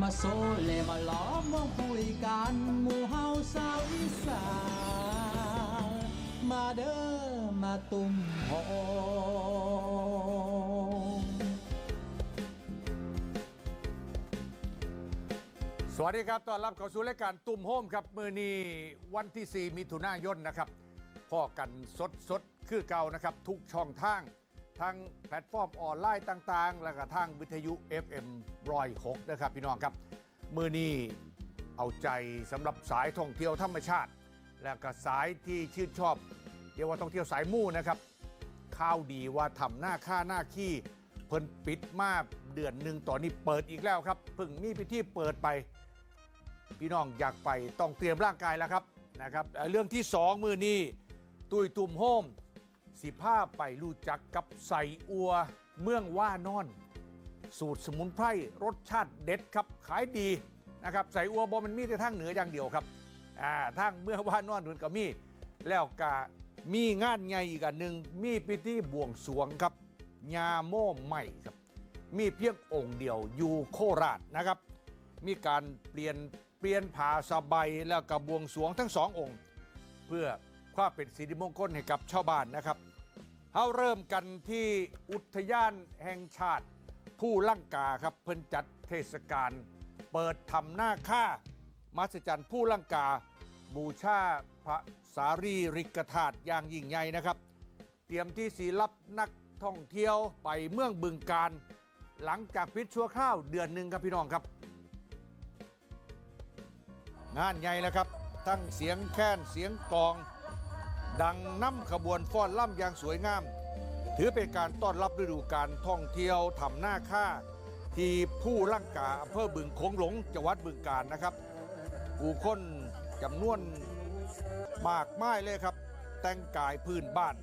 มาโซเลมาล้อมวงคุยกันหมู่เฮาสาวอีสานมาเด้อมาตุ่มโฮมสวัสดีครับต้อนรับเข้าสู่รายการตุ่มโฮมครับ มือนี้วันที่ 4 มิถุนายนนะครับพ่อกันสดสดคือเก่านะครับ ทุกช่องทาง ทั้งแพลตฟอร์มออนไลน์ต่างๆ แล้วก็ทางวิทยุ FM รอยหกนะครับพี่น้องครับมือนี้เอาใจสำหรับสายท่องเที่ยวธรรมชาติ และก็สายที่ชื่นชอบเรียกว่าท่องเที่ยวสายมู่นะครับข่าวดีว่าทำหน้าค่าหน้าขี้เพิ่นปิดมาเดือนหนึ่งตอนนี้เปิดอีกแล้วครับเพิ่งมีพิธีเปิดไป พี่น้องอยากไปต้องเตรียมร่างกายแล้วครับนะครับเรื่องที่สองมือนี้ตุยตุ่มโฮม สิภาพไปรู้จักกับใส่อัว เมืองว่านอน สูตรสมุนไพรรสชาติเด็ดครับขายดีนะครับใส่อัวบอมันมีแต่ทางเหนืออย่างเดียวครับอ่าทางเมืองว่านอนนุนก็มี แล้วก็มีงานใหญ่อีกอันหนึ่งมีพิธีบวงสรวงครับยาโม่ใหม่ครับ มีเพียงองค์เดียวอยู่โคราชนะครับ มีการเปลี่ยนเปลี่ยนผาสบายแล้วกับบวงสรวงทั้งสององค์ เพื่อความเป็นสิริมงคลให้กับชาวบ้านนะครับ เราเริ่มกันที่อุทยานแห่งชาติ ผู้ลั่งกาครับเพิ่นจัดเทศกาลเปิดทำหน้าค่ามัศจรรย์ผู้ลั่งกา บูชาพระสารีริกธาตุอย่างยิ่งใหญ่นะครับ เตรียมที่สีรับนักท่องเที่ยวไปเมืองบึงการ หลังจากพิษชั่วข้าวเดือนหนึ่งครับพี่น้องครับ งานใหญ่แล้วครับ ทั้งเสียงแค้นเสียงกอง ดังน้ำขบวนฟ้อนล่ำอย่างสวยงาม ถือเป็นการต้อนรับฤดูการท่องเที่ยวทำหน้าค่า ที่ผู้ร่างกาอำเภอบึงโขงหลงจังหวัดบึงการนะครับผู้คนจำนวนมากมายเลยครับ แต่งกายพื้นบ้าน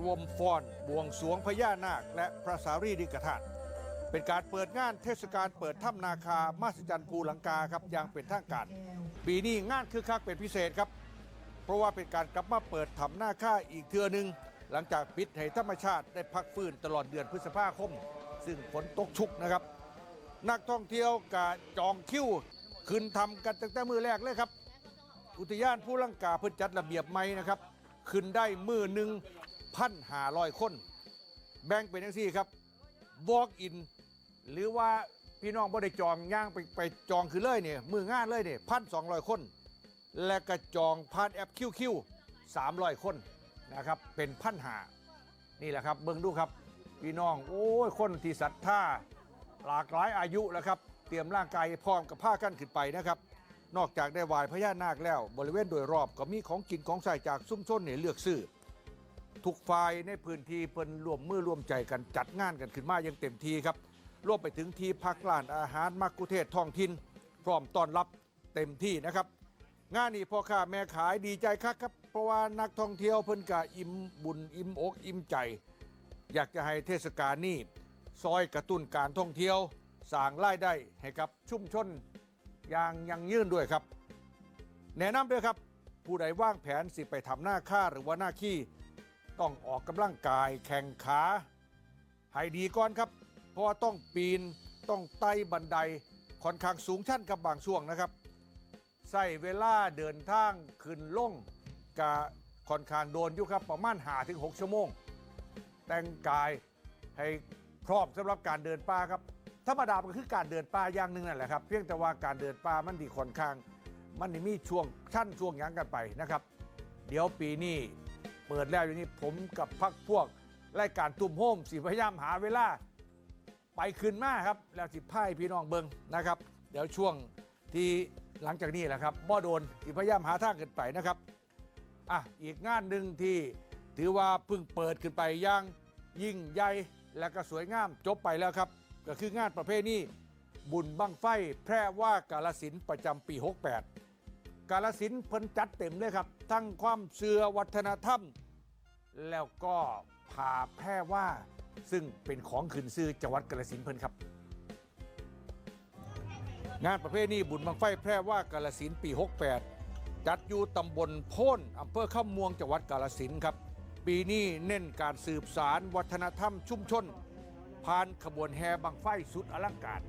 รวมฟ้อนบวงสวงพญานาค และพระสารีริกธาตุเป็นการเปิดงานเทศกาลเปิดถ้ำนาคามาสจันภูหลังกาครับอย่างเป็นทางการ ปีนี้งานคือคักเป็นพิเศษครับ เพราะว่าเป็นการกลับมาเปิดถ้ำนาค่าอีกเทือหนึ่งหลังจากปิดให้ธรรมชาติได้พักฟื้นตลอดเดือนพฤษภาคม ซึ่งฝนตกชุกนะครับ นักท่องเที่ยวกะจองคิวขึ้นทำกันตั้งแต่มือแรกเลยครับ อุทยานผู้ลังกาเพิ่นจัดระเบียบใหม่นะครับขึ้นได้มือหนึ่งพันหาร้อยคน แบ่งเป็นทั้งสี่ครับ walk in หรือว่าพี่น้องบ่ได้จองย่างไปไปจองคือเลยเนี่ยมืองานเลยเนี่ยพันสองร้อยคน และก็จองผ่านแอปคิวคิวสามร้อยคนนะครับเป็นพันหานี่แหละครับเบิ่งดูครับพี่น้องโอ้ยคนที่ศรัทธาหลากหลายอายุแล้วครับเตรียมร่างกายพร้อมกับผ้ากั้นขึ้นไปนะครับนอกจากได้ไหวายพญานาคแล้ว บริเวณโดยรอบก็มีของกินของใส่จากซุ้มชนเนี่ยเลือกซื้อทุกฝ่ายในพื้นที่เพิ่นร่วมมือร่วมใจกันจัดงานกันขึ้นมาอย่างเต็มที่ครับรวมไปถึงที่พักร้านอาหารมักกุเทศท้องถิ่นพร้อมต้อนรับเต็มที่นะครับ งานนี้พ่อค้าแม่ขายดีใจคักครับ เพราะว่านักท่องเที่ยวเพิ่นกะอิ่มบุญอิ่มอกอิ่มใจ อยากจะให้เทศกาลนี้ซอยกระตุ้นการท่องเที่ยวสร้างรายได้ให้กับชุมชนอย่างยังยืนด้วยครับ แนะนำด้วยครับ ผู้ใดว่างแผนสิไปทำหน้าค่าหรือว่าหน้าขี้ต้องออกกำลังกายแข่งขาให้ดีก่อนครับ เพราะว่าต้องปีนต้องไต่บันไดค่อนข้างสูงชันกับบางช่วงนะครับ ใส่เวลาเดินทางขึ้นล่งกะค่อนข้างโดนอยู่ครับ ประมาณหาถึง 6 ชั่วโมง แต่งกายให้พร้อมสำหรับการเดินป่าครับธรรมดามันก็คือการเดินป่าอย่างหนึ่งนั่นแหละครับ เพียงแต่ว่าการเดินป่ามันดีค่อนข้าง มันนี่มีช่วงชั้นช่วงยังกันไปนะครับ เดี๋ยวปีนี้เปิดแล้วอย่างนี้ผมกับพักพวกรายการตุ่มโฮมสิพยายามหาเวลาไปคืนมาครับ แล้วสิพ่ายพี่น้องเบิงนะครับ เดี๋ยวช่วงที่ หลังจากนี้แหละครับบ่โดนสิพยายามหาทางขึ้นไปนะครับอะอีกงานหนึ่งที่ถือว่าเพิ่งเปิดขึ้นไปอย่างยิ่งใหญ่และก็สวยงามจบไปแล้วครับ ก็คืองานประเภทนี้บุญบังไฟแพร่ว่ากาลสินประจำปี 68 กาลสินเพิ่นจัดเต็มเลยครับ ทั้งความเสื่อวัฒนธรรม แล้วก็ผ่าแพร่ว่าซึ่งเป็นของขืนซื้อจังหวัดกาลสินเพิ่นครับ งานประเภทนี้บุญบังไฟแพร่ว่ากาลสินปี 68 จัดอยู่ตำบลโพ้นอำเภอข้ามม่วงจังหวัดกาลสินครับ ปีนี้เน้นการสืบสารวัฒนธรรมชุมชน ผ่านขบวนแห่บังไฟสุดอลังการ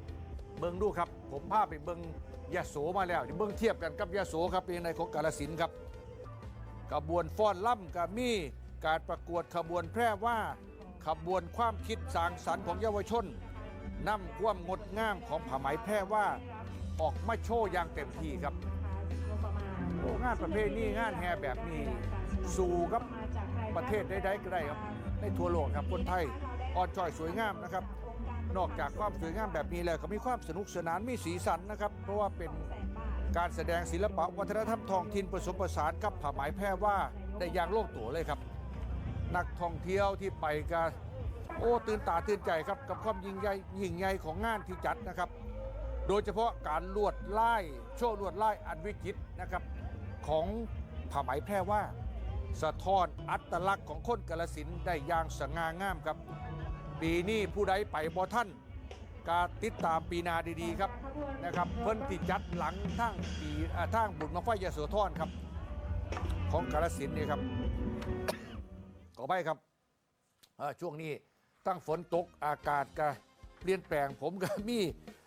เบิงดูครับ ผมพาไปเบิงยะโสมาแล้วเดี๋ยวเบิ่งเทียบกันกับยะโสครับเป็นในของกาลสินครับขบวนฟ้อนล่ำกับมีการประกวดขบวนแพร่ว่าขบวนความคิดสร้างสรรค์ของเยาวชน นำความงดงามของผ้าไหมแพร่ว่าออกมาโชว์อย่างเต็มที่ครับโอ้งานประเภทนี้งานแห่แบบนี้สู่กับประเทศใดๆก็ได้ครับในทั่วโลกครับคนไทยอ่อนจ้อยสวยงามนะครับ นอกจากความสวยงามแบบนี้แล้วก็มีความสนุกสนานมีสีสันนะครับ เพราะว่าเป็นการแสดงศิลปะวัฒนธรรมท้องถิ่นผสมผสานกับผ้าไหมแพร่ว่าได้อย่างโลกตัวเลยครับ นักท่องเที่ยวที่ไปกัน โอ้ตื่นตาตื่นใจครับกับความยิ่งใหญ่ยิ่งใหญ่ของงานที่จัดนะครับ โดยเฉพาะการลวดไลายโชว์ลวดไลายอันวิจิตรนะครับของผ้าไหมแพร่ว่า สะท้อนอัตลักษณ์ของคนกาลสินได้อย่างสง่างามครับ ปีนี้ผู้ใดไปบ่ท่านกาติดตามปีนาดีๆครับนะครับ เพิ่นที่จัดหลังทั้งปีทั้งบุญมาไฟยโสธรครับ ของกาลสินนี่ครับขอไปครับช่วงนี้ ตั้งฝนตกอากาศก็เปลี่ยนแปลงผมก็มี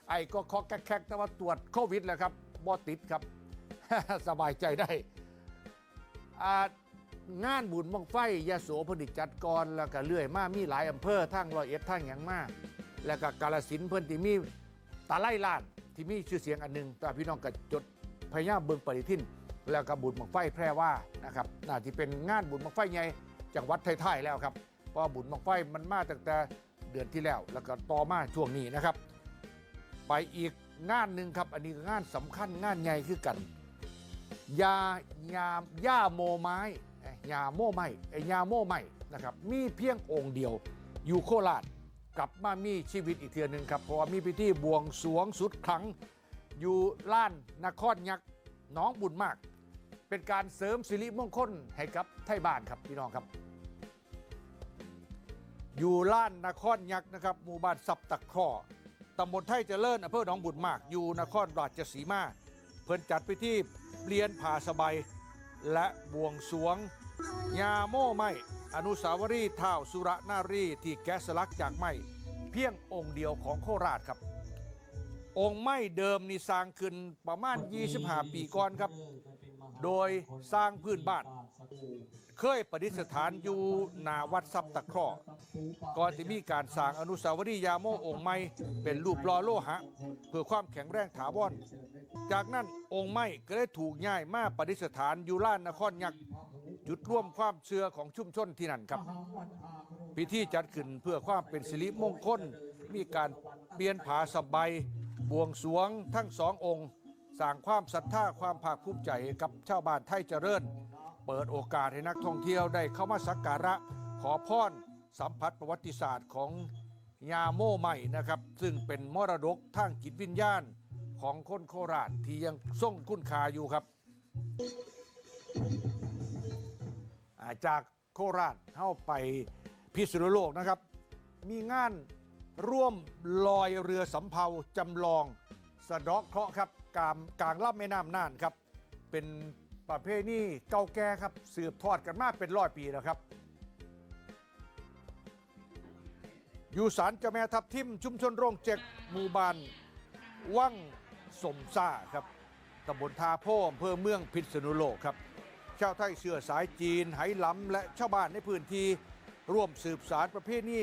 ไอ้ก็คอกแคกแต่ว่าตรวจโควิดแล้วครับบ่ติดครับ สบายใจได้อางานบุญบังไฟยาโสพนิจัดกรแล้วก็เลื่อยมามีหลายอำเภอทั้งรอยเอ็ดทั้งอย่างมากแล้วก็กาลสินเพิ่อนที่มีตาไล่ล้านที่มีชื่อเสียงอันหนึงแต่พี่น้องก็จดพยายามเบิงปฏิทินแล้วก็บุญบังไฟแพร่ว่านะครับน่าที่เป็นงานบุญบังไฟใหญ่จังหวัดไทยๆแล้วครับ เพราะบุญบังไฟมันมาตั้งแต่เดือนที่แล้ว แล้วก็ต่อมาช่วงนี้นะครับ ไปอีกงานหนึ่งครับ อันนี้งานสำคัญงานใหญ่คือกันยายาย่าโมไม้ยาโมไม้ยาโมไม้นะครับมีเพียงองค์เดียว อยู่โคราชกลับมามีชีวิตอีกเทือหนึ่งครับเพราะว่ามีพิธีบวงสวงสุดขลังอยู่ล้านนครยักษ์น้องบุญมาก เป็นการเสริมสิริมงคลให้กับไทยบ้านครับพี่น้องครับ อยู่ล้านนครยักษ์นะครับหมู่บ้านสับตะคราะห์ตำบลไทยเจริญอำเภอหนองบุญมาก อยู่นครราชสีมา เพิ่นจัดพิธีเปลี่ยนผ่าสบายและบวงสวงยาโม่ไม้อนุสาวรีย์ท้าวสุรนารีที่แกะสลักจากไม้เพียงองค์เดียวของโคราชครับ องค์ไม้เดิมนี่สร้างขึ้นประมาณ 25 ปีก่อนครับ โดยสร้างพื้นบ้าน เคยประดิษฐานอยู่นาวัดซับตะเคราะห์ก่อนที่มีการสร้างอนุสาวรีย์ยาโมองค์ไม้เป็นรูปลอโลหะ เพื่อความแข็งแรงถาวรจากนั้นองค์ไม้ก็ได้ถูกย้ายมาประดิษฐานอยู่ล้านนครยักษ์จุดร่วมความเชื่อของชุมชนที่นั่นครับ พิธีจัดขึ้นเพื่อความเป็นสิริมงคล มีการเปลี่ยนผาสบายบวงสรวงทั้งสององค์สร้างความศรัทธาความภาคภูมิใจกับชาวบ้านไทยเจริญ เปิดโอกาสให้นักท่องเที่ยวได้เข้ามาสักการะขอพรสัมผัสประวัติศาสตร์ของยาโม่ใหม่นะครับ ซึ่งเป็นมรดกทางจิตวิญญาณของคนโคราชที่ยังทรงคุณค่าอยู่ครับาจากโคราชเข้าไปพิษณุโลกนะครับ มีงานร่วมลอยเรือสำเภาจำลอง สะเดอกเคราะห์ครับกลางกลางลำแม่น้ำน่านครับ เป็น ประเพณีเก่าแก่ครับ สืบทอดกันมาเป็นร้อยปีแล้วครับ อยู่ศาลเจ้าแม่ทับทิมชุมชนโรงเจ็กหมู่บ้านวังสมซ่าครับตำบลทาโพอำเภอเมืองพิษณุโลกครับ ชาวไทยเชื้อสายจีนไหหลำและชาวบ้านในพื้นที่ร่วมสืบสารประเพณี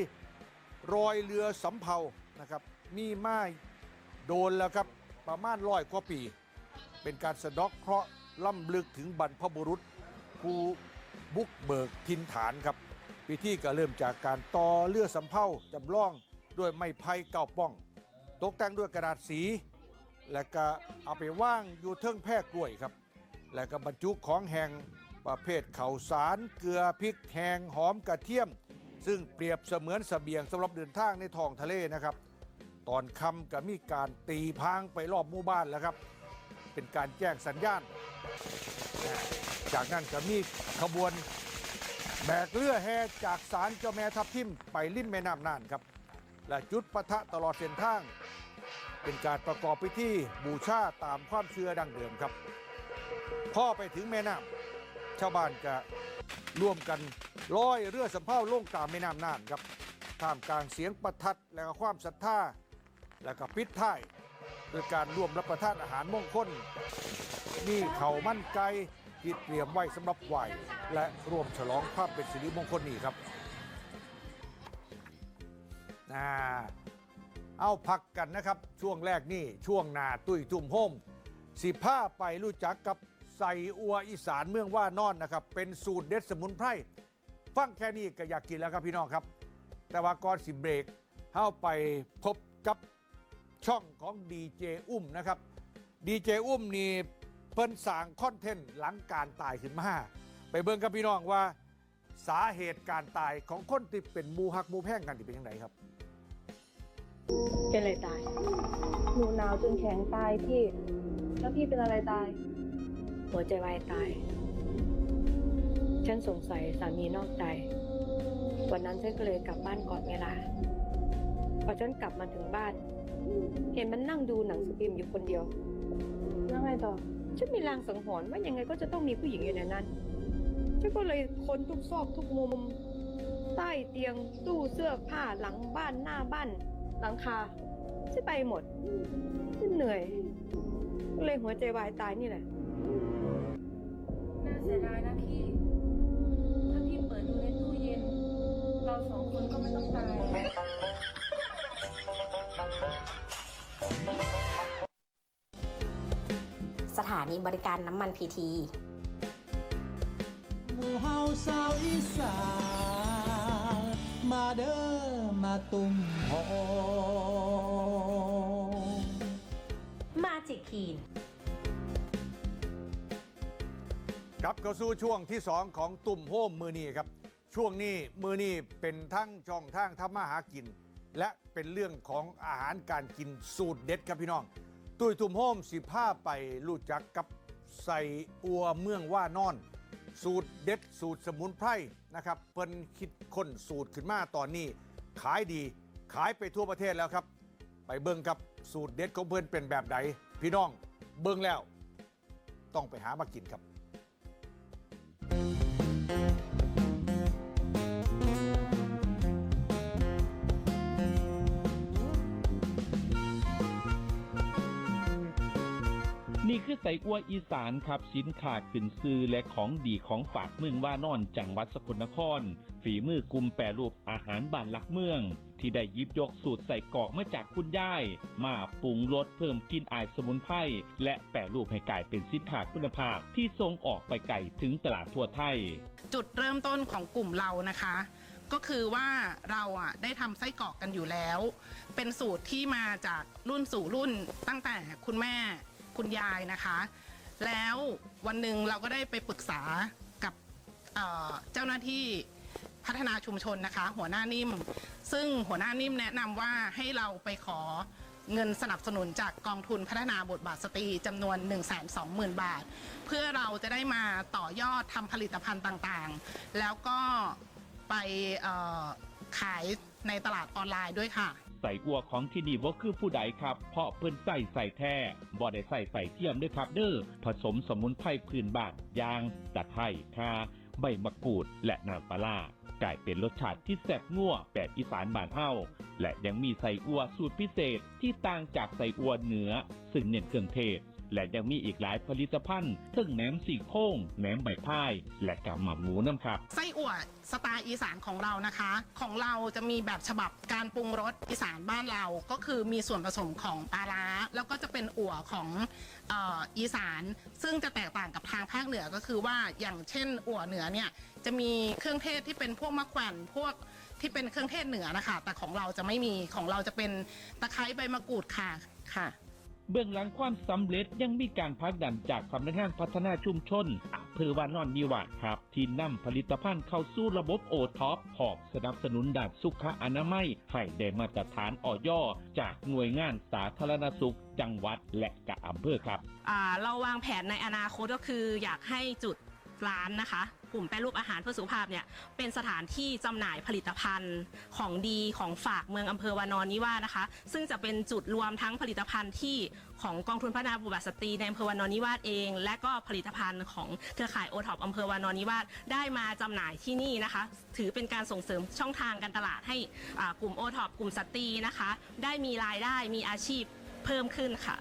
รอยเรือสำเภานะครับมีไมาโดนแล้วครับประมาณร้อยกว่าปี เป็นการสะดอกเคราะห์ ล่ำลึกถึงบรรพบุรุษผู้บุกเบิกทินฐานครับ พิธีก็เริ่มจากการต่อเรือสำเภาจำลองด้วยไม้ไผ่เก่าป้อง ตกแต่งด้วยกระดาษสี และก็เอาไปว่างอยู่เทิงแพร่กล้วยครับ และก็บรรจุของแหงประเภทข้าวสารเกลือพริกแห้งหอมกระเทียม ซึ่งเปรียบเสมือนเสบียงสำหรับเดินทางในท้องทะเลนะครับ ตอนค่ำก็มีการตีพางไปรอบหมู่บ้านแล้วครับ เป็นการแจ้งสัญญาณ จากนั้นก็มีขบวนแบกเรือแห่จากศาลเจ้าแม่ทับทิมไปริมแม่น้ำน่านครับ และจุดปะทะตลอดเส้นทาง เป็นการประกอบพิธีบูชาตามความเชื่อดังเดิมครับพ่อไปถึงแม่น้ำชาวบ้านจะร่วมกันลอยเรือสำเภาลงตามแม่น้ำน่านครับท่ามกลางเสียงประทัดและความศรัทธาแล้วก็ปิดท้าย ด้วยการร่วมรับประทานอาหารมงคลนี่เขามั่นไก่ที่เตรียมไว้สำหรับไหวและร่วมฉลองความเป็นสิริมงคลนี่ครับอ่าเอาพักกันนะครับ ช่วงแรกนี่ช่วงนาตุ้ยทุ่มโฮมสิผ้าไปรู้จักกับใส่อัวอีสานเมืองว่านอนนะครับ เป็นสูตรเด็ดสมุนไพรฟังแค่นี้ก็อยากกินแล้วครับพี่น้องครับ แต่ว่าก่อนสิเบรกเข้าไปพบ ช่องของดีเจอุ้มนะครับดีเจอุ้มนี่เพิ่นสร้างคอนเทนต์หลังการตายขึ้นมาไปเบิ่งกับพี่น้องว่าสาเหตุการตายของคนที่เป็นหมูฮักหมูแพงกันที่เป็นยังไงครับ เป็นอะไรตาย หนูหนาวจนแข็งตายพี่ แล้วพี่เป็นอะไรตาย หัวใจวายตาย ฉันสงสัยสามีนอกใจ วันนั้นฉันก็เลยกลับบ้านก่อนเวลาพ อฉันกลับมาถึงบ้าน เห็นมันนั่งดูหนังสตรีมอยู่คนเดียวแล้วไงต่อฉันมีลางสังหรณ์ว่ายังไงก็จะต้องมีผู้หญิงอยู่ในนั้นฉันก็เลยค้นทุกซอกทุกมุม ใต้เตียงตู้เสื้อผ้าหลังบ้านหน้าบ้าน หลังคาฉันไปหมดฉันเหนื่อยก็เลยหัวใจวายตายนี่แหละน่าเสียดายนะพี่ ถ้าพี่เปิดดูในตู้เย็น เราสองคนก็ไม่ต้องตาย สถานีบริการน้ำมันพีทีหมู่เฮาสาวอีสานมาเด้อมาตุ่มโฮมมาจิกคีนกลับเข้าสู่ช่วงที่ 2 ของตุ่มโฮมมือนี้ครับ ช่วงนี้มือนี้เป็นทั้งช่องทางทำมาหากิน และเป็นเรื่องของอาหารการกินสูตรเด็ดครับพี่น้อง ตุ้ยตุ่มโฮมสิผ้าไปรู้จักกับใส่อัวเมืองว่านอน สูตรเด็ดสูตรสมุนไพรนะครับเพิ่นคิดค้นสูตรขึ้นมาตอนนี้ ขายดีขายไปทั่วประเทศแล้วครับ ไปเบิ่งกับสูตรเด็ดของเพิ่นเป็นแบบไหนพี่น้องเบิ่งแล้ว ต้องไปหามากินครับ นี่คือไส้อั่วอีสานครับสินค้าขึ้นซื้อและของดีของฝากเมืองว่านอนจังหวัดสกลนคร ฝีมือกลุ่มแปรรูปอาหารบ้านหลักเมือง ที่ได้ยิบยกสูตรใส่กอกมาจากคุณยาย มาปรุงรสเพิ่มกลินอายสมุนไพรและแปรรูปให้กลายเป็นสินค้าคุณภาพที่ส่งออกไปไกลถึงตลาดทั่วไทย จุดเริ่มต้นของกลุ่มเรานะคะ ก็คือว่าเราอะได้ทำไส้กรอกกันอยู่แล้ว เป็นสูตรที่มาจากรุ่นสู่รุ่นตั้งแต่คุณแม่ คุณยายนะคะ แล้ววันหนึ่งเราก็ได้ไปปรึกษากับเอ่อเจ้าหน้าที่พัฒนาชุมชนนะคะ หัวหน้านิ่ม ซึ่งหัวหน้านิ่มแนะนำว่าให้เราไปขอเงินสนับสนุนจากกองทุนพัฒนาบทบาทสตรีจำนวน 1 2 0 0 0 0 บาท เพื่อเราจะได้มาต่อยอดทำผลิตภัณฑ์ต่างๆ แล้วก็ไปเอ่อขายในตลาดออนไลน์ด้วยค่ะ ใส่อัวของที่นี่ว่าคือผู้ใดครับ เพราะเพิ่นใส่ใส่แท้บ่ได้ใส่ใส่เทียมด้วยครับเด้อผสมสมุนไพรพื้นบ้านยางตะไคร้ค่าใบมะกรูดและน้ำปลาร้ากลายเป็นรสชาติที่แซ่บนัวแบบอีสานบ้านเฮาและยังมีใส่อัวสูตรพิเศษที่ต่างจากใส่อัวเหนือ ซึ่งเน้นเครื่องเทศ และยังมีอีกหลายผลิตภัณฑ์ซึ่งแหนมสี่โค้งแหนมใบพาย และกำหม่ำหมูน้ำครับ ไส้อั่วสไตล์อีสานของเรานะคะ ของเราจะมีแบบฉบับการปรุงรสอีสานบ้านเราก็คือมีส่วนผสมของปลาร้าแล้วก็จะเป็นอั่วของเอ่ออีสาน ซึ่งจะแตกต่างกับทางภาคเหนือก็คือว่าอย่างเช่นอั่วเหนือเนี่ยจะมีเครื่องเทศที่เป็นพวกมะแขวนพวกที่เป็นเครื่องเทศเหนือนะคะ แต่ของเราจะไม่มีของเราจะเป็นตะไคร้ใบมะกรูดค่ะค่ะ เบื้องหลังความสำเร็จยังมีการพักดันจากสำนักงานพัฒนาชุมชนอำเภอวานอนนิวาครับ ที่นำผลิตภัณฑ์เข้าสู่ระบบโอท็อปหอบสนับสนุนด้านสุขอนามัยให้ได้มาตรฐานออยอจากหน่วยงานสาธารณสุข จังหวัดและกะอำเภอครับ เราวางแผนในอนาคตก็คืออยากให้จุดร้านนะคะ กลุ่มแปรรูปอาหารเพื่อสุขภาพเนี่ยเป็นสถานที่จำหน่ายผลิตภัณฑ์ของดีของฝากเมืองอำเภอวานอนนิวาสนะคะ ซึ่งจะเป็นจุดรวมทั้งผลิตภัณฑ์ที่ของกองทุนพัฒนาบุตรสตรีในอำเภอวานอนนิวาสเอง และก็ผลิตภัณฑ์ของเครือข่ายโอท็อปอำเภอวานอนนิวาสได้มาจำหน่ายที่นี่นะคะ ถือเป็นการส่งเสริมช่องทางการตลาดให้อ่ากลุ่มโอท็อปกลุ่มสตรีนะคะ ได้มีรายได้มีอาชีพเพิ่มขึ้นค่ะ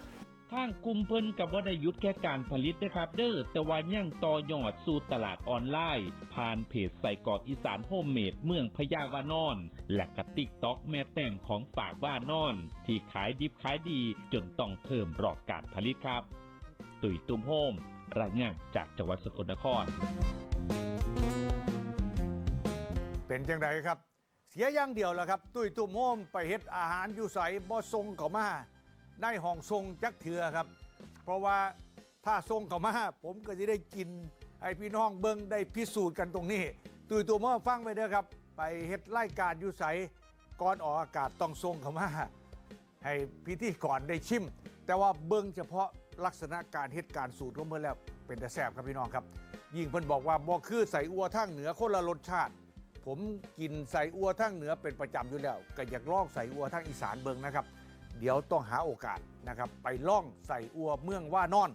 ทางกลุ่มเพิ่นกับว่าได้ยุดแค่การผลิตนะครับเด้อแต่ว่ายังต่อยอดสู่ตลาดออนไลน์ ผ่านเพจใส่กรอกอีสานโฮมเมดเมืองพยาวานอน และกระติกต็อกแม่แต่งของฝากว่านอน ที่ขายดิบขายดีจนต้องเพิ่มรอบการผลิตครับ ตุยตุ้มโฮมรายงานจากจังหวัดสกลนคร เป็นจังไดครับ เสียอย่างเดียวแหละครับ ตุ้ยตุ้มโฮมไปเฮ็ดอาหารอยู่ใสบ่ทรงเขามา ได้ห้องทรงจักเถือครับ เพราะว่าถ้าทรงเขามา ผมก็จะได้กินให้พี่น้องเบิงได้พิสูจน์กันตรงนี้ตุยตุ้มโฮมฟังไปเด้อครับ ไปเฮ็ดรายการยู่ใสก่อนออกอากาศต้องทรงเขามาให้พิธีก่อนได้ชิม แต่ว่าเบิงเฉพาะลักษณะการเฮ็ดการสูตรของเพิ่นแล้วเป็นแต่แซ่บครับพี่น้องครับ ยิ่งเพิ่นบอกว่าบ่คือใส่อัวทั้งเหนือคนละรสชาติ ผมกินใส่อัวทั้งเหนือเป็นประจำอยู่แล้ว ก็อยากลองใส่อัวทั้งอีสานเบิงนะครับ เดี๋ยวต้องหาโอกาสนะครับไปล่องใส่อัวเมืองว่านอน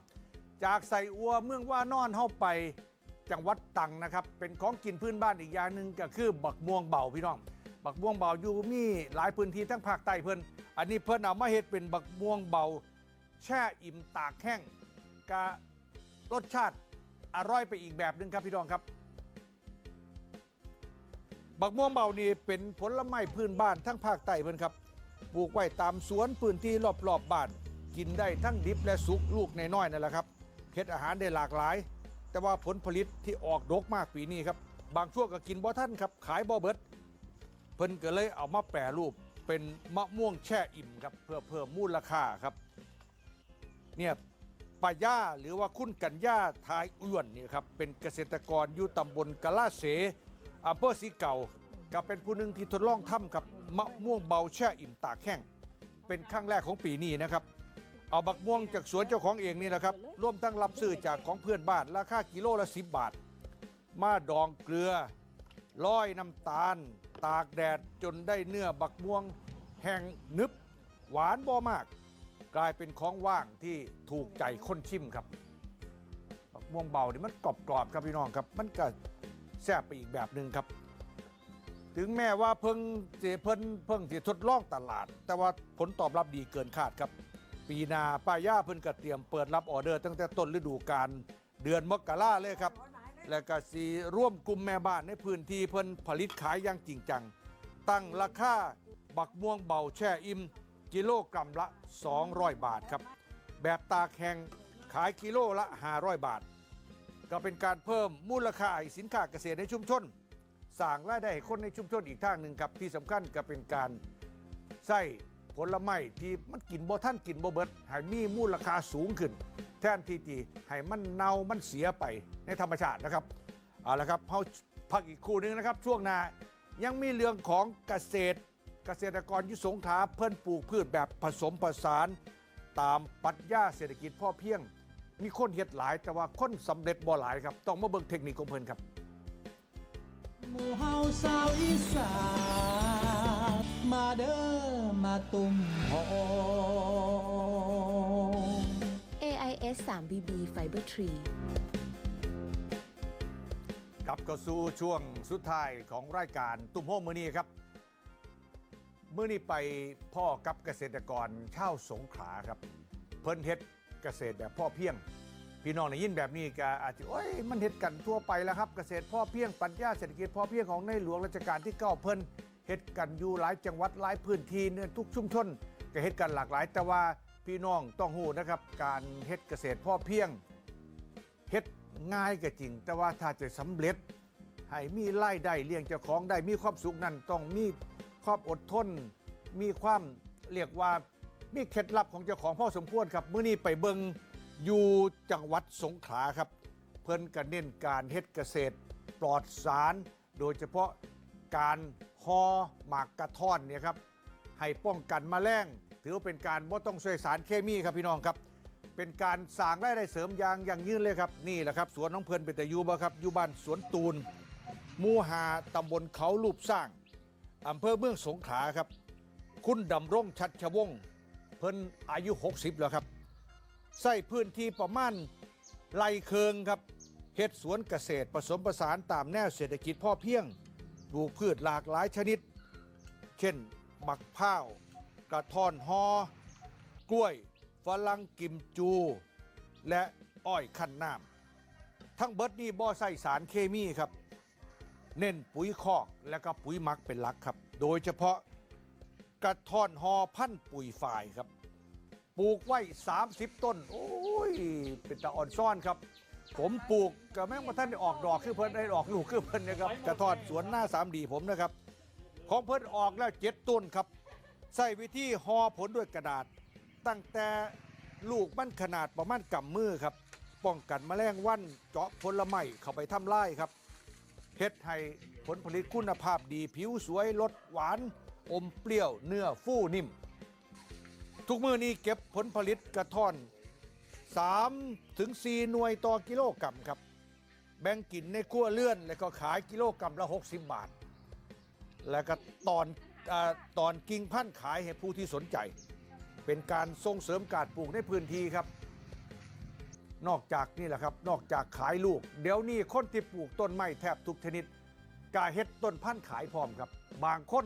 จากใส่อัวเมืองว่านอนเข้าไปจังหวัดตรังนะครับ เป็นของกินพื้นบ้านอีกอย่างหนึ่งก็คือบักม่วงเบาพี่น้อง บักม่วงเบาอยู่มีหลายพื้นที่ทั้งภาคใต้เพิ่นอันนี้เพิ่นเอามาเฮ็ดเป็นบักม่วงเบา แช่อิ่มตากแห้งกะรสชาติอร่อยไปอีกแบบหนึงครับพี่น้องครับ บักม่วงเบานี่เป็นผลไม้พื้นบ้านทั้งภาคใต้เพิ่นครับ ปลูกไว้ตามสวนพื้นที่รอบๆบบ้าน กินได้ทั้งดิบและสุกลูกน้อยๆนั่นแหละครับเฮ็ดอาหารได้หลากหลาย แต่ว่าผลผลิตที่ออกดกมากปีนี้ครับ บางช่วงก็กินบ่ท่านครับ ขายบ่เบิด เพิ่นก็เลยเอามาแปรรูปเป็นมะม่วงแช่อิ่มครับ เพื่อเพิ่มมูลค่าครับเนี่ยป้าย่าหรือว่าคุณกัญญาทายอ้วนเนี่ยครับเป็นเกษตรกรอยู่ตำบลกะลาเสอำเภอสีเก่า ก็เป็นผู้หนึ่งที่ทดลองทำกับมะม่วงเบาแช่อิ่มตากแห้ง เป็นครั้งแรกของปีนี้นะครับ เอาบักม่วงจากสวนเจ้าของเองนี่แหละครับร่วมทั้งรับซื้อจากของเพื่อนบ้านราคากิโลละ10บาท มาดองเกลือร้อยน้ำตาล ตากแดดจนได้เนื้อบักม่วงแห้งนึบ หวานบ่มาก กลายเป็นของว่างที่ถูกใจคนชิมครับบักม่วงเบานี่มันกรอบๆครับพี่น้องครับ มันก็แซ่บไปอีกแบบหนึ่งครับ ถึงแม้ว่าเพิ่งเจเพิ่นเพิ่งที่ทดลองตลาด แต่ว่าผลตอบรับดีเกินคาดครับ ปีหนาป้าย่าเพิ่นก็เตรียมเปิดรับออเดอร์ตั้งแต่ต้นฤดูกาลเดือนมกราเลยครับ และก็สีร่วมกลุ่มแม่บ้านในพื้นที่เพิ่นผลิตขายอย่างจริงจัง ตั้งราคาบักม่วงเบาแช่อิ่มกิโลกรัมละ 200 บาทครับ แบบตาแห้งขายกิโลละ 500 บาท ก็เป็นการเพิ่มมูลค่าสินค้าเกษตรในชุมชน สร้างรายได้ให้คนในชุมชนอีกทางหนึ่งครับที่สำคัญก็เป็นการใส่ผลไม้ที่มันกินบ่ท่านกินบ่เบิดให้มีมูลค่าสูงขึ้น แทนที่ที่ให้มันเน่ามันเสียไปในธรรมชาตินะครับเอาละครับเขาพักอีกคู่หนึงนะครับ ช่วงหน้ายังมีเรื่องของเกษตรเกษตรกรยุสงขาเพิ่นปลูกพืชแบบผสมผสาน ตามปรัชญาเศรษฐกิจพ่อเพียง มีคนเฮ็ดหลายแต่ว่าคนสำเร็จบ่หลายครับ ต้องมาเบิ่งเทคนิคของเพิ่นครับ หมู่เฮาสาวอีสานมาเด้อมาตุ่มโฮม AIS 3BB Fiber 3กลับก็สู่ช่วงสุดท้ายของรายการตุ้มโฮมมือนี้ครับ เมื่อนี้ไปพ่อกับเกษตรกรชาวสงขลาครับ เพิ่นเฮ็ดเกษตรแบบพ่อเพียง พี่น้องได้ยินแบบนี้ก็อาจจะโอ้ยมันเฮ็ดกันทั่วไปแล้วครับ เกษตรพ่อเพียงปัญญาเศรษฐกิจพ่อเพียงของในหลวงรัชกาลที่เก้าเพิ่นเฮ็ดกันอยู่หลายจังหวัดหลายพื้นที่เนี่ยทุกชุมชนก็เฮ็ดกันหลากหลาย แต่ว่าพี่น้องต้องหูนะครับ การเฮ็ดเกษตรพ่อเพียงเฮ็ดง่ายก็จริง แต่ว่าถ้าจะสำเร็จให้มีรายได้เลี้ยงเจ้าของได้มีความสุขนั่นต้องมีความอดทน มีความเรียกว่ามีเคล็ดลับของเจ้าของพ่อสมควรครับมื้อนี้ไปเบิง อยู่จังหวัดสงขลาครับ เพิ่นก็เน้นการเฮ็ดเกษตรปลอดสาร โดยเฉพาะการฮอหมากกระท่อนเนี่ยครับให้ป้องกันแมลงถือว่าเป็นการบ่ต้องใช้สารเคมีครับพี่น้องครับ เป็นการสร้างรายได้เสริมอย่างอย่างยืนเลยครับนี่แหละครับสวนน้องเพลินเป็นแต่อยูบ่ครับอยู่บ้านสวนตูนมู่หาตำบลเขาลูบสร้างอำเภอเมืองสงขลาครับ คุณดำรงชัดชวงเพิ่นอายุ 60 แล้วครับ ใส่พื้นที่ประมาณไรเคืองครับเฮ็ดสวนเกษตรผสมผสานตามแนวเศรษฐกิจพ่อเพียงปลูกพืชหลากหลายชนิด เช่นมักพ้าว กระท่อนฮอกล้วย ฝรั่งกิมจู และอ้อยขั้นน้ำทั้งเบิดนี่บ่ใส่สารเคมีครับ เน้นปุ๋ยคอกและก็ปุ๋ยมักเป็นหลักครับ โดยเฉพาะกระท่อนฮอพันปุ๋ยฝ่ายครับ ปลูกไว้ 30 ต้น โอ้ย เป็นตาอ่อนซ่อนครับ ผมปลูกก็แม่งมาท่านได้ออกดอกคือเพิ่นได้ออกลูกคือเพิ่นนะครับกระทอนสวนหน้าสามดีผมนะครับ ของเพิ่นออกแล้วเจ็ดต้นครับ ใส่วิธีห่อผลด้วยกระดาษ ตั้งแต่ลูกมันขนาดประมาณกำมือครับ ป้องกันแมลงวันเจาะผลไม้เข้าไปทำลายครับเฮ็ดให้ผลผลิตคุณภาพดีผิวสวยรสหวาน อมเปรี้ยวเนื้อฟูนิ่ม ทุกมือนี้เก็บผลผลิตกระท่อน 3 ถึง 4 หน่วยต่อกิโลกรัมครับ แบ่งกินในครัวเลื่อนแล้วก็ขายกิโลกรัมละ 60 บาท แล้วก็ตอนอาตอนกิ่งพันธุ์ขายให้ผู้ที่สนใจ เป็นการส่งเสริมการปลูกในพื้นที่ครับ นอกจากนี่แหละครับ นอกจากขายลูก เดี๋ยวนี้คนที่ปลูกต้นไม้แทบทุกชนิดกาเฮ็ดต้นพันธุ์ขายพร้อมครับ บางคน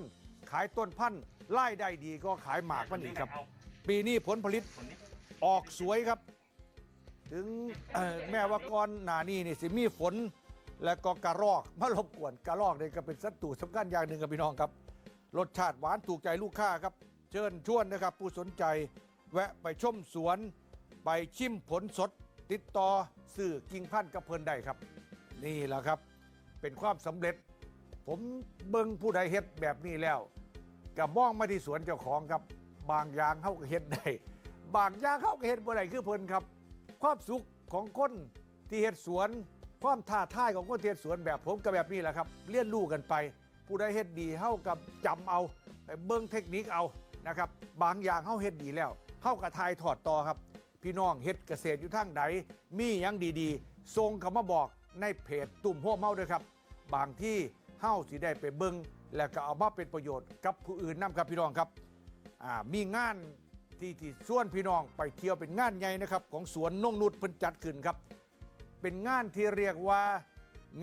ขายต้นพันธุ์ไล่ได้ดีก็ขายหมากมันอีกครับ ปีนี้ผลผลิตออกสวยครับ ถึงแม้ว่าก่อนหนานี้นี่สิมีฝนและก็กระรอกมารบกวนกระรอกเนี่ยก็เป็นศัตรูสำคัญอย่างหนึ่งครับพี่น้องครับ รสชาติหวานถูกใจลูกค้าครับ เชิญชวนนะครับ ผู้สนใจแวะไปชมสวน ไปชิมผลสด ติดต่อสื่อกิ่งพันธุ์กับเพลินได้ครับ นี่แหละครับ เป็นความสำเร็จ ผมเบิ่งผู้ใดเฮ็ดแบบนี้แล้วกับมองมาที่สวนเจ้าของครับ บางอย่างเขาก็เฮ็ดได้บางอย่างเขาก็เฮ็ดบ่ได้คือเพิ่นครับ ความสุขของคนที่เฮ็ดสวน ความท้าทายของคนที่เฮ็ดสวนแบบผมกับแบบนี้แหละครับเรียนรู้กันไป ผู้ใดเฮ็ดดีเฮากับจำเอาไปเบิ่งเทคนิคเอานะครับ บางอย่างเฮาเฮ็ดดีแล้วเฮากระทายถอดต่อครับ พี่น้องเฮ็ดเกษตรอยู่ทางใดมีหยังดีๆส่งเข้ามาบอกในเพจตุ่มหัวเมาด้วยครับ บางที่เฮาสิได้ไปเบิ่งแล้วก็เอามาเป็นประโยชน์กับผู้อื่นนํครับพี่น้องครับ อ่ามีงานที่ที่ส่วนพี่น้องไปเที่ยวเป็นงานใหญ่นะครับ ของสวนนงนุชเพิ่นจัดขึ้นครับ เป็นงานที่เรียกว่า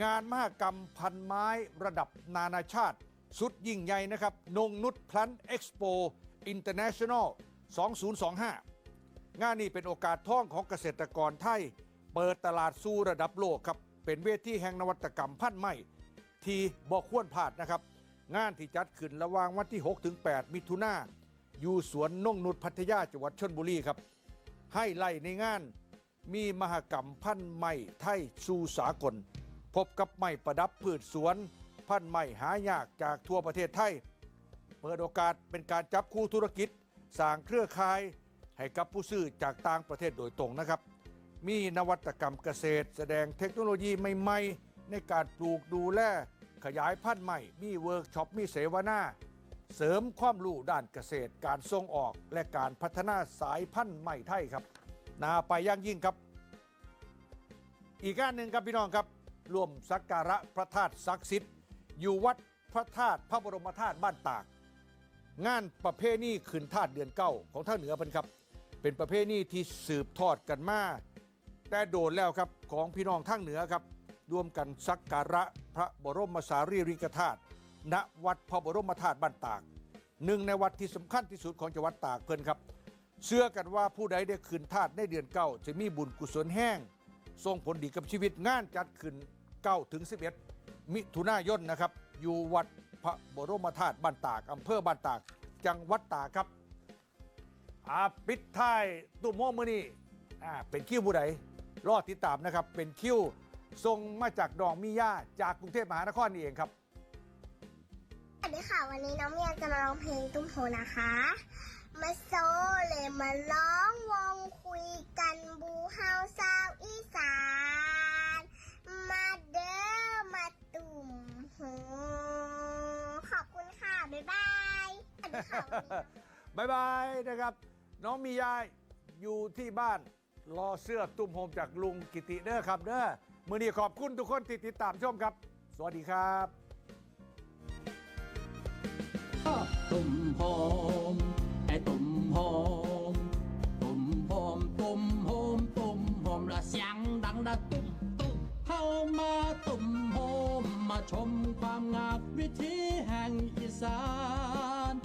งานมหกรรมพันไม้ระดับนานาชาติ สุดยิ่งใหญ่นะครับนงนุชพลันเอ็กซ์โปอินเตอร์เนชั่นแนล2025 งานนี้เป็นโอกาสท่องของเกษตรกรไทย เปิดตลาดสู่ระดับโลกครับ เป็นเวทีแห่งนวัตกรรมพันธุ์ใหม่ที่บอกควรพลาดนะครับ งานที่จัดขึ้นระหว่างวันที่ 6-8 มิถุนายน อยู่สวนนงนุชพัทยาจังหวัดชนบุรีครับ ให้ไล่ในงานมีมหกรรมพันธุ์ไม้ไทยสู่สากล พบกับไม้ประดับพืชสวน พันธุ์ไม้หายากจากทั่วประเทศไทย เปิดโอกาสเป็นการจับคู่ธุรกิจสร้างเครือข่ายให้กับผู้ซื้อจากต่างประเทศโดยตรงนะครับ มีนวัตกรรมเกษตร แสดงเทคโนโลยีใหม่ๆ ในการปลูกดูแลขยายพันธุ์ใหม่ มีเวิร์กช็อป มีเสวนา เสริมความรู้ด้านเกษตร การส่งออกและการพัฒนาสายพันธุ์ใหม่ไทยครับ นาไปอย่างยิ่งครับ อีกงานหนึ่งครับพี่น้องครับร่วมสักการะพระธาตุศักดิ์สิทธิ์อยู่วัดพระธาตุพระบรมธาตุบ้านตาก งานประเพณีขึ้นธาตุเดือนเก้าของท่าเหนือเป็นครับ เป็นประเพณีที่สืบทอดกันมาแต่โดนแล้วครับของพี่น้องทางเหนือครับ รวมกันสักการะพระบรมสารีริกธาตุ ณวัดพระบรมธาตุบ้านตากหนึ่งในวัดที่สำคัญที่สุดของจังหวัดตากเพิ่อนครับ เชื่อกันว่าผู้ใดได้คืนธาตุในเดือนเก้าจะมีบุญกุศลแห้งส่งผลดีกับชีวิตงานจัดขึ้น9ถึง11 มิถุนายนนะครับ อยู่วัดพระบรมธาตุบ้านตากอำเภอบ้านตาก จังหวัดตากครับอาปิดท้ายตุ้มโมมือนี่อ่าเป็นคิวผู้ใดรอติดตามนะครับ เป็นคิวทรงมาจากดองมิย่าจากกรุงเทพมหานครนี่เองครับ ดีค่ะ วันนี้น้องเมียจะมาร้องเพลงตุ้มโหนะคะ มาโซเลยมาร้องวงคุยกันบูเฮาสาวอีสาน มาเด้อมาตุ่มโหขอบคุณค่ะ บ๊ายบายสวัสดีค่ะวันนี้ บายบายนะครับ น้องมียายอยู่ที่บ้านรอเสื้อตุ้มโฮมจากลุงกิติเด้อครับเด้อมือนี้ขอบคุณทุกคนที่ติดตามชมครับ สวัสดีครับ ตุ่มหอมไอ้ตุ่มหอมตุ่มหอมตุ่มหอมตุ่มหอมละเสียงดังระตุ่มตุ่มเข้ามาตุ่มหอมมาชมความงามวิถีแห่งอีสาน